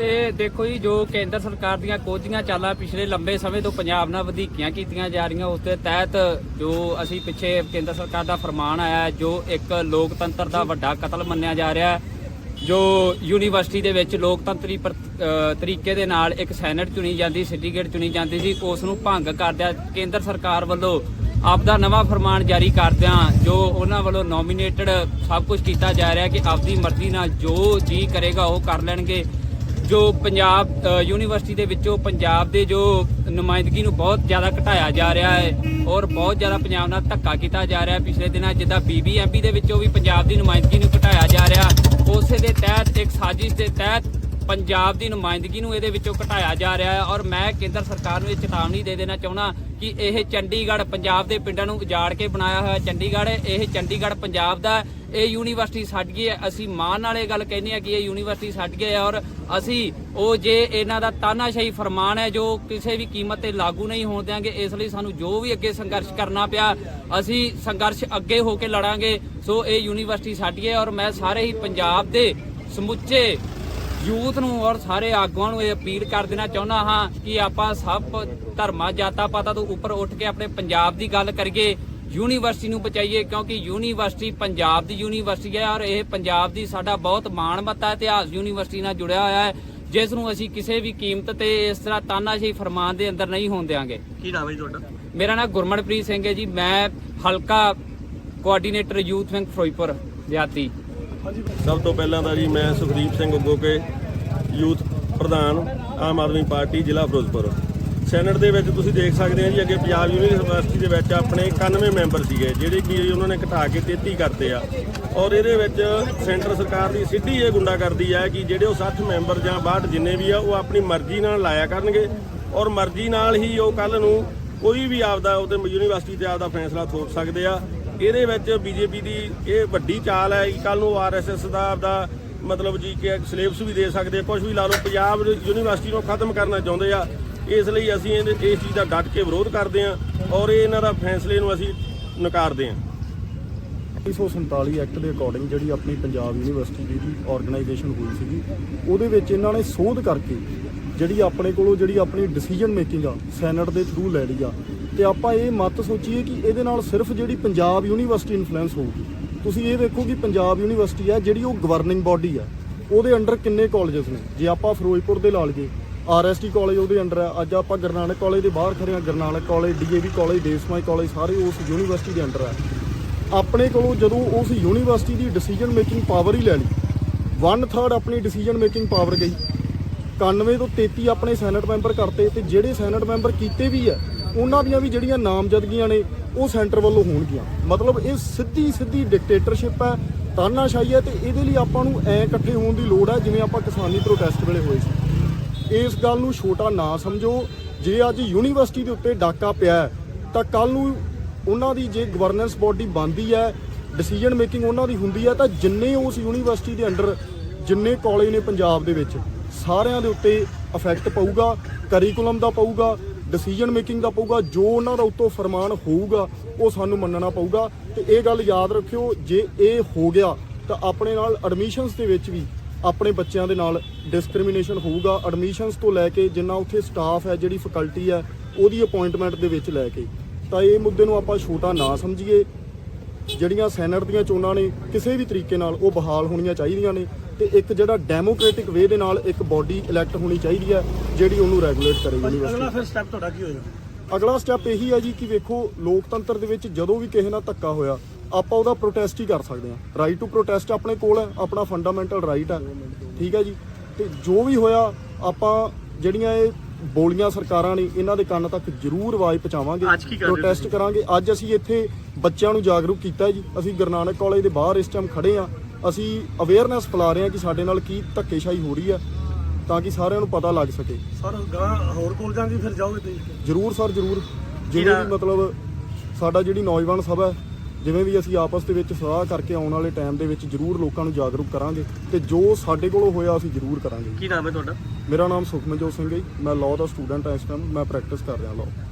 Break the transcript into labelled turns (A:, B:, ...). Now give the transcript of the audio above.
A: ਇਹ ਦੇਖੋ ਜੀ, ਜੋ ਕੇਂਦਰ ਸਰਕਾਰ ਦੀਆਂ ਕੋਝੀਆਂ ਚਾਲਾਂ ਪਿਛਲੇ ਲੰਬੇ ਸਮੇਂ ਤੋਂ ਪੰਜਾਬ ਨਾਲ ਵਧੀਕੀਆਂ ਕੀਤੀਆਂ ਜਾ ਰਹੀਆਂ, ਉਸ ਦੇ ਤਹਿਤ ਜੋ ਅਸੀਂ ਪਿੱਛੇ ਕੇਂਦਰ ਸਰਕਾਰ ਦਾ ਫਰਮਾਨ ਆਇਆ ਜੋ ਇੱਕ ਲੋਕਤੰਤਰ ਦਾ ਵੱਡਾ ਕਤਲ ਮੰਨਿਆ ਜਾ ਰਿਹਾ ਹੈ, ਜੋ ਯੂਨੀਵਰਸਿਟੀ ਦੇ ਵਿੱਚ ਲੋਕਤੰਤਰੀ ਪਰ- ਤਰੀਕੇ ਦੇ ਨਾਲ ਇੱਕ ਸੈਨੇਟ ਚੁਣੀ ਜਾਂਦੀ ਸਿੰਡੀਕੇਟ ਚੁਣੀ ਜਾਂਦੀ ਸੀ, ਉਸ ਨੂੰ ਭੰਗ ਕਰਦਿਆਂ ਕੇਂਦਰ ਸਰਕਾਰ ਵੱਲੋਂ ਆਪਦਾ ਨਵਾਂ ਫਰਮਾਨ ਜਾਰੀ ਕਰਦਿਆਂ ਜੋ ਉਹਨਾਂ ਵੱਲੋਂ ਨੋਮੀਨੇਟਡ ਸਭ ਕੁਝ ਕੀਤਾ ਜਾ ਰਿਹਾ ਕਿ ਆਪਦੀ ਮਰਜ਼ੀ ਨਾਲ ਜੋ ਜੀ ਕਰੇਗਾ ਉਹ ਕਰ ਲੈਣਗੇ। ਜੋ ਪੰਜਾਬ ਯੂਨੀਵਰਸਿਟੀ ਦੇ ਵਿੱਚੋਂ ਪੰਜਾਬ ਦੇ ਜੋ ਨੁਮਾਇੰਦਗੀ ਨੂੰ ਬਹੁਤ ਜ਼ਿਆਦਾ ਘਟਾਇਆ ਜਾ ਰਿਹਾ ਹੈ ਔਰ ਬਹੁਤ ਜ਼ਿਆਦਾ ਪੰਜਾਬ ਨਾਲ ਧੱਕਾ ਕੀਤਾ ਜਾ ਰਿਹਾ ਪਿਛਲੇ ਦਿਨਾਂ ਜਿੱਦਾਂ ਬੀਬੀਐਮਬੀ ਦੇ ਵਿੱਚੋਂ ਵੀ ਪੰਜਾਬ ਦੀ ਨੁਮਾਇੰਦਗੀ ਨੂੰ ਘਟਾਇਆ ਜਾ ਰਿਹਾ, ਉਸੇ ਦੇ ਤਹਿਤ ਇੱਕ ਸਾਜ਼ਿਸ਼ ਦੇ ਤਹਿਤ ਪੰਜਾਬ ਦੀ ਨੁਮਾਇੰਦਗੀ ਨੂੰ ਇਹਦੇ ਵਿੱਚੋਂ ਘਟਾਇਆ ਜਾ ਰਿਹਾ ਹੈ ਔਰ ਮੈਂ ਕੇਂਦਰ ਸਰਕਾਰ ਨੂੰ ਇਹ ਚੇਤਾਵਨੀ ਦੇ ਦੇਣਾ ਚਾਹੁੰਦਾ ਕਿ ਇਹ ਚੰਡੀਗੜ੍ਹ ਪੰਜਾਬ ਦੇ ਪਿੰਡਾਂ ਨੂੰ ਉਜਾੜ ਕੇ ਬਣਾਇਆ ਹੋਇਆ ਚੰਡੀਗੜ੍ਹ, ਇਹ ਚੰਡੀਗੜ੍ਹ ਪੰਜਾਬ ਦਾ ਇਹ ਯੂਨੀਵਰਸਿਟੀ ਛੱਡ ਗਈ ਹੈ। ਅਸੀਂ ਮਾਣ ਨਾਲ ਇਹ ਗੱਲ ਕਹਿੰਦੇ ਆ ਕਿ ਇਹ ਯੂਨੀਵਰਸਿਟੀ ਛੱਡ ਗਈ ਹੈ ਔਰ ਅਸੀਂ ਉਹ ਜੇ ਇਹਨਾਂ ਦਾ ਤਾਨਾਸ਼ਾਹੀ ਫਰਮਾਨ ਹੈ ਜੋ ਕਿਸੇ ਵੀ ਕੀਮਤ ਤੇ ਲਾਗੂ ਨਹੀਂ ਹੋਣ ਦਿਆਂਗੇ, ਇਸ ਲਈ ਸਾਨੂੰ ਜੋ ਵੀ ਅੱਗੇ ਸੰਘਰਸ਼ ਕਰਨਾ ਪਿਆ, ਅਸੀਂ ਸੰਘਰਸ਼ ਅੱਗੇ ਹੋ ਕੇ ਲੜਾਂਗੇ। ਸੋ ਇਹ ਯੂਨੀਵਰਸਿਟੀ ਸਾਡੀ ਹੈ ਔਰ ਮੈਂ ਸਾਰੇ ਹੀ ਪੰਜਾਬ ਦੇ ਸਮੁੱਚੇ ਯੂਥ ਨੂੰ ਔਰ ਸਾਰੇ ਆਗੂਆਂ ਨੂੰ ਇਹ ਅਪੀਲ ਕਰ ਦੇਣਾ ਚਾਹੁੰਦਾ ਹਾਂ ਕਿ ਆਪਾਂ ਸਭ ਧਰਮਾਂ ਜਾਤਾਂ ਪਾਤਾਂ ਤੋਂ ਉੱਪਰ ਉੱਠ ਕੇ ਆਪਣੇ ਪੰਜਾਬ ਦੀ ਗੱਲ ਕਰੀਏ ਯੂਨੀਵਰਸਿਟੀ ਨੂੰ ਬਚਾਈਏ ਕਿਉਂਕਿ ਯੂਨੀਵਰਸਿਟੀ ਪੰਜਾਬ ਦੀ ਯੂਨੀਵਰਸਿਟੀ ਹੈ ਔਰ ਇਹ ਪੰਜਾਬ ਦੀ ਸਾਡਾ ਬਹੁਤ ਮਾਣਮੱਤਾ ਇਤਿਹਾਸ ਯੂਨੀਵਰਸਿਟੀ ਨਾਲ ਜੁੜਿਆ ਹੋਇਆ ਹੈ ਜਿਸ ਨੂੰ ਅਸੀਂ ਕਿਸੇ ਵੀ ਕੀਮਤ ਤੇ ਇਸ ਤਰ੍ਹਾਂ ਤਾਨਾਸ਼ਾਹੀ ਫਰਮਾਨ ਦੇ ਅੰਦਰ ਨਹੀਂ ਹੋਣ ਦੇਵਾਂਗੇ
B: ਕੀ ਨਾਮ ਹੈ ਤੁਹਾਡਾ?
A: ਮੇਰਾ ਨਾਮ ਗੁਰਮਨਪ੍ਰੀਤ ਸਿੰਘ ਹੈ ਜੀ ਮੈਂ ਹਲਕਾ ਕੋਆਰਡੀਨੇਟਰ ਯੂਥ ਵਿੰਗ ਫਿਰੋਜ਼ਪੁਰ ਦਿਹਾਤੀ।
C: ਸਭ ਤੋਂ ਪਹਿਲਾਂ ਤਾਂ ਜੀ ਮੈਂ ਸੁਖਦੀਪ ਸਿੰਘ ਉਗੋਕੇ ਯੂਥ ਪ੍ਰਧਾਨ, ਆਮ ਆਦਮੀ ਪਾਰਟੀ, ਜ਼ਿਲ੍ਹਾ ਫਿਰੋਜ਼ਪੁਰ। ਸੈਨੇਟ ਦੇ ਵਿੱਚ ਤੁਸੀਂ ਦੇਖ ਸਕਦੇ ਆ ਜੀ, ਅੱਗੇ ਪੰਜਾਬ ਯੂਨੀਵਰਸਿਟੀ ਦੇ ਵਿੱਚ ਆਪਣੇ 91 ਮੈਂਬਰ ਸੀਗੇ, ਜਿਹੜੇ ਕਿ ਉਹਨਾਂ ਨੇ ਘਟਾ ਕੇ 33 ਕਰਤੇ ਆ। ਔਰ ਇਹਦੇ ਵਿੱਚ ਸੈਂਟਰ ਸਰਕਾਰ ਦੀ ਸਿੱਧੀ ਇਹ ਗੁੰਡਾ ਕਰਦੀ ਹੈ ਕਿ ਜਿਹੜੇ ਉਹ 60 ਮੈਂਬਰ ਜਾਂ 62 ਜਿੰਨੇ ਵੀ ਆ, ਉਹ ਆਪਣੀ ਮਰਜ਼ੀ ਨਾਲ ਲਾਇਆ ਕਰਨਗੇ। ਔਰ ਮਰਜ਼ੀ ਨਾਲ ਹੀ ਉਹ ਕੱਲ ਨੂੰ ਕੋਈ ਵੀ ਆਪਦਾ ਉਹਦੇ ਯੂਨੀਵਰਸਿਟੀ ਤੇ ਆਪਦਾ ਫੈਸਲਾ ਥੋਪ ਸਕਦੇ ਆ। ਇਹਦੇ ਵਿੱਚ ਬੀਜੇਪੀ ਦੀ ਇਹ ਵੱਡੀ ਚਾਲ ਹੈ ਕਿ ਕੱਲ ਨੂੰ ਆਰਐਸਐਸ ਦਾ ਆਪਦਾ ਮਤਲਬ ਜੀ ਕਿ ਸਿਲੇਬਸ ਵੀ ਦੇ ਸਕਦੇ ਕੁਝ ਵੀ ਲਾ ਲਓ, ਪੰਜਾਬ ਯੂਨੀਵਰਸਿਟੀ ਨੂੰ ਖਤਮ ਕਰਨਾ ਚਾਹੁੰਦੇ ਆ। ਇਸ ਲਈ ਅਸੀਂ ਇਹਦੇ ਇਸ ਚੀਜ਼ ਦਾ ਡਟ ਕੇ ਵਿਰੋਧ ਕਰਦੇ ਆ ਔਰ ਇਹ ਇਹਨਾਂ ਦਾ ਫੈਸਲੇ ਨੂੰ ਅਸੀਂ ਨਕਾਰਦੇ ਆ।
D: 1947 ਐਕਟ ਦੇ ਅਕੋਰਡਿੰਗ ਜਿਹੜੀ ਆਪਣੀ ਪੰਜਾਬ ਯੂਨੀਵਰਸਿਟੀ ਦੀ ਆਰਗੇਨਾਈਜੇਸ਼ਨ ਹੋਈ ਸੀਗੀ, ਉਹਦੇ ਵਿੱਚ ਇਹਨਾਂ ਨੇ ਸੋਧ ਕਰਕੇ ਜਿਹੜੀ ਆਪਣੇ ਕੋਲੋਂ ਜਿਹੜੀ ਆਪਣੀ ਡਿਸੀਜਨ ਮੇਕਿੰਗ ਆ ਸੈਨੇਟ ਦੇ ਥਰੂ ਲੈ ਲਈ ਆ ਤੇ ਆਪਾਂ ਇਹ ਮਤ ਸੋਚੀਏ ਕਿ ਇਹਦੇ ਨਾਲ ਸਿਰਫ ਜਿਹੜੀ ਪੰਜਾਬ ਯੂਨੀਵਰਸਿਟੀ ਇਨਫਲੂਐਂਸ ਹੋਊਗੀ। ਤੁਸੀਂ ਇਹ ਦੇਖੋ ਕਿ ਪੰਜਾਬ ਯੂਨੀਵਰਸਿਟੀ ਆ ਜਿਹੜੀ ਉਹ ਗਵਰਨਿੰਗ ਬਾਡੀ ਆ ਉਹਦੇ ਅੰਡਰ ਕਿੰਨੇ ਕਾਲਜਸ ਨੇ? ਜੇ ਆਪਾਂ ਫਿਰੋਜ਼ਪੁਰ ਦੇ ਲਾ ਲਈਏ ਆਰਐਸਟੀ ਕਾਲਜ ਉਹਦੇ ਅੰਡਰ ਆ ਅੱਜ ਆਪਾਂ ਗੁਰਨਾਨਕ ਕਾਲਜ ਦੇ ਬਾਹਰ ਖੜੇ ਆ ਗੁਰਨਾਨਕ ਕਾਲਜ ਡੀਏਵੀ ਕਾਲਜ ਦੇਸਮਾਈ ਕਾਲਜ ਸਾਰੇ ਉਸ ਯੂਨੀਵਰਸਿਟੀ ਦੇ ਅੰਡਰ ਆ ਆਪਣੇ ਕੋਲੋਂ ਜਦੋਂ ਉਸ ਯੂਨੀਵਰਸਿਟੀ ਦੀ ਡਿਸੀਜਨ ਮੇਕਿੰਗ ਪਾਵਰ ਹੀ ਲੈ ਲਈ 1/3 ਆਪਣੀ ਡਿਸੀਜਨ ਮੇਕਿੰਗ ਪਾਵਰ ਗਈ। 91 ਤੋਂ 33 ਆਪਣੇ ਸੈਨੇਟ ਮੈਂਬਰ ਕਰਤੇ ਤੇ ਜਿਹੜੇ ਸੈਨੇਟ ਮੈਂਬਰ ਕੀਤੇ ਵੀ ਆ ਉਹਨਾਂ ਦੀਆਂ ਵੀ ਜਿਹੜੀਆਂ ਨਾਮਜ਼ਦਗੀਆਂ ਨੇ, ਉਹ ਸੈਂਟਰ ਵੱਲੋਂ ਹੋਣਗੀਆਂ। ਮਤਲਬ ਇਹ ਸਿੱਧੀ ਸਿੱਧੀ ਡਿਕਟੇਟਰਸ਼ਿਪ ਹੈ, ਤਾਨਾਸ਼ਾਹੀ ਹੈ ਤੇ ਇਹਦੇ ਲਈ ਆਪਾਂ ਨੂੰ ਐ ਇਕੱਠੇ ਹੋਣ ਦੀ ਲੋੜ ਹੈ, ਜਿਵੇਂ ਆਪਾਂ ਕਿਸਾਨੀ ਪ੍ਰੋਟੈਸਟ ਵੇਲੇ ਹੋਏ ਸੀ। ਇਸ ਗੱਲ ਨੂੰ ਛੋਟਾ ਨਾ ਸਮਝੋ, ਜੇ ਅੱਜ ਯੂਨੀਵਰਸਿਟੀ ਦੇ ਉੱਤੇ ਡਾਕਾ ਪਿਆ ਤਾਂ ਕੱਲ ਨੂੰ ਉਹਨਾਂ ਦੀ ਜੇ ਗਵਰਨੈਂਸ ਬਾਡੀ ਬਣਦੀ ਹੈ ਡਿਸੀਜਨ ਮੇਕਿੰਗ ਉਹਨਾਂ ਦੀ ਹੁੰਦੀ ਹੈ, ਤਾਂ ਜਿੰਨੇ ਉਸ ਯੂਨੀਵਰਸਿਟੀ ਦੇ ਅੰਡਰ ਜਿੰਨੇ ਕਾਲਜ ਨੇ ਪੰਜਾਬ ਦੇ ਵਿੱਚ, ਸਾਰਿਆਂ ਦੇ ਉੱਤੇ ਇਫੈਕਟ ਪਊਗਾ ਕਰਿਕੂਲਮ ਦਾ ਪਊਗਾ ਡਿਸੀਜਨ ਮੇਕਿੰਗ ਦਾ ਪਊਗਾ, ਜੋ ਉਹਨਾਂ ਦਾ ਉੱਤੋਂ ਫਰਮਾਨ ਹੋਊਗਾ, ਉਹ ਸਾਨੂੰ ਮੰਨਣਾ ਪਊਗਾ। ਤੇ ਇਹ ਗੱਲ ਯਾਦ ਰੱਖਿਓ, ਜੇ ਇਹ ਹੋ ਗਿਆ, ਤਾਂ ਆਪਣੇ ਨਾਲ ਐਡਮਿਸ਼ਨਸ ਦੇ ਵਿੱਚ ਵੀ ਆਪਣੇ ਬੱਚਿਆਂ ਦੇ ਨਾਲ ਡਿਸਕ੍ਰਿਮੀਨੇਸ਼ਨ ਹੋਊਗਾ। ਐਡਮਿਸ਼ਨਸ ਤੋਂ ਲੈ ਕੇ ਜਿੰਨਾ ਉੱਥੇ ਸਟਾਫ ਹੈ, ਜਿਹੜੀ ਫੈਕਲਟੀ ਹੈ, ਉਹਦੀ ਅਪਾਇੰਟਮੈਂਟ ਦੇ ਵਿੱਚ ਲੈ ਕੇ। ਤਾਂ ਇਹ ਮੁੱਦੇ ਨੂੰ ਆਪਾਂ ਛੋਟਾ ਨਾ ਸਮਝੀਏ। ਜਿਹੜੀਆਂ ਸੈਨੇਟ ਦੀਆਂ ਚੋਣਾਂ ਨੇ, ਕਿਸੇ ਵੀ ਤਰੀਕੇ ਨਾਲ ਉਹ ਬਹਾਲ ਹੋਣੀਆਂ ਚਾਹੀਦੀਆਂ ਨੇ। ਤੇ ਇੱਕ ਜਿਹੜਾ ਡੈਮੋਕ੍ਰੈਟਿਕ ਵੇ ਦੇ ਨਾਲ ਇੱਕ ਬਾਡੀ ਇਲੈਕਟ ਹੋਣੀ ਚਾਹੀਦੀ ਹੈ ਜਿਹੜੀ ਉਹਨੂੰ ਰੈਗੂਲੇਟ ਕਰੇ
B: ਅਗਲਾ
D: ਯੂਨੀਵਰਸਿਟੀ।
B: ਫਿਰ ਸਟੈਪ ਤੁਹਾਡਾ ਕੀ ਹੋਏਗਾ?
D: ਅਗਲਾ ਸਟੈਪ ਇਹੀ ਹੈ ਜੀ ਕਿ ਵੇਖੋ ਲੋਕਤੰਤਰ ਦੇ ਵਿੱਚ ਜਦੋਂ ਵੀ ਕਿਸੇ ਨਾਲ ਧੱਕਾ ਹੋਇਆ ਆਪਾਂ ਉਹਦਾ ਪ੍ਰੋਟੈਸਟ ਹੀ ਕਰ ਸਕਦੇ ਹਾਂ। ਰਾਈਟ ਟੂ ਪ੍ਰੋਟੈਸਟ ਆਪਣੇ ਕੋਲ ਹੈ ਆਪਣਾ ਫੰਡਾਮੈਂਟਲ ਰਾਈਟ ਹੈ। ਠੀਕ ਹੈ ਜੀ? ਤੇ ਜੋ ਵੀ ਹੋਇਆ ਆਪਾਂ ਜਿਹੜੀਆਂ ਇਹ ਬੋਲੀਆਂ ਸਰਕਾਰਾਂ ਨੇ ਇਹਨਾਂ ਦੇ ਕੰਨ ਤੱਕ ਜ਼ਰੂਰ ਆਵਾਜ਼ ਪਹੁੰਚਾਵਾਂਗੇ ਪ੍ਰੋਟੈਸਟ? ਕਰਾਂਗੇ। ਅੱਜ ਅਸੀਂ ਇੱਥੇ ਬੱਚਿਆਂ ਨੂੰ ਜਾਗਰੂਕ ਕੀਤਾ ਜੀ। ਅਸੀਂ ਗੁਰਨਾਨਕ ਕਾਲਜ ਦੇ ਬਾਹਰ ਇਸ ਟਾਈਮ ਖੜੇ ਆ ਅਸੀਂ ਅਵੇਅਰਨੈਸ ਫੈਲਾ ਰਹੇ ਹਾਂ ਕਿ ਸਾਡੇ ਨਾਲ ਕੀ ਧੱਕੇਸ਼ਾਹੀ ਹੋ ਰਹੀ ਹੈ ਤਾਂ ਕਿ ਸਾਰਿਆਂ ਨੂੰ ਪਤਾ ਲੱਗ ਸਕੇ।
B: ਸਰ ਗਾਂ ਹੋਰ ਕਾਲਜਾਂ 'ਚ ਫਿਰ ਜਾਓਗੇ ਤੁਸੀਂ?
D: ਜਰੂਰ ਸਰ ਜਰੂਰ। ਜਿਵੇਂ
B: ਜਿਹੜਾ-
D: ਵੀ ਮਤਲਬ ਸਾਡਾ ਜਿਹੜੀ ਨੌਜਵਾਨ ਸਭਾ ਹੈ ਜਿਵੇਂ ਵੀ ਅਸੀਂ ਆਪਸ ਦੇ ਵਿੱਚ ਸਲਾਹ ਕਰਕੇ ਆਉਣ ਵਾਲੇ ਟਾਈਮ ਦੇ ਵਿੱਚ ਜਰੂਰ ਲੋਕਾਂ ਨੂੰ ਜਾਗਰੂਕ ਕਰਾਂਗੇ ਤੇ ਜੋ ਸਾਡੇ ਕੋਲੋਂ ਹੋਇਆ ਅਸੀਂ ਜਰੂਰ ਕਰਾਂਗੇ।
B: ਕੀ ਨਾਮ ਹੈ ਤੁਹਾਡਾ?
D: ਮੇਰਾ ਨਾਮ ਸੁਖਮਨਜੋਤ ਸਿੰਘ ਹੈ ਜੀ। ਮੈਂ ਲਾਅ ਦਾ ਸਟੂਡੈਂਟ ਹਾਂ ਇਸ ਟਾਈਮ ਮੈਂ ਪ੍ਰੈਕਟਿਸ ਕਰ ਰਿਹਾ ਲਾਅ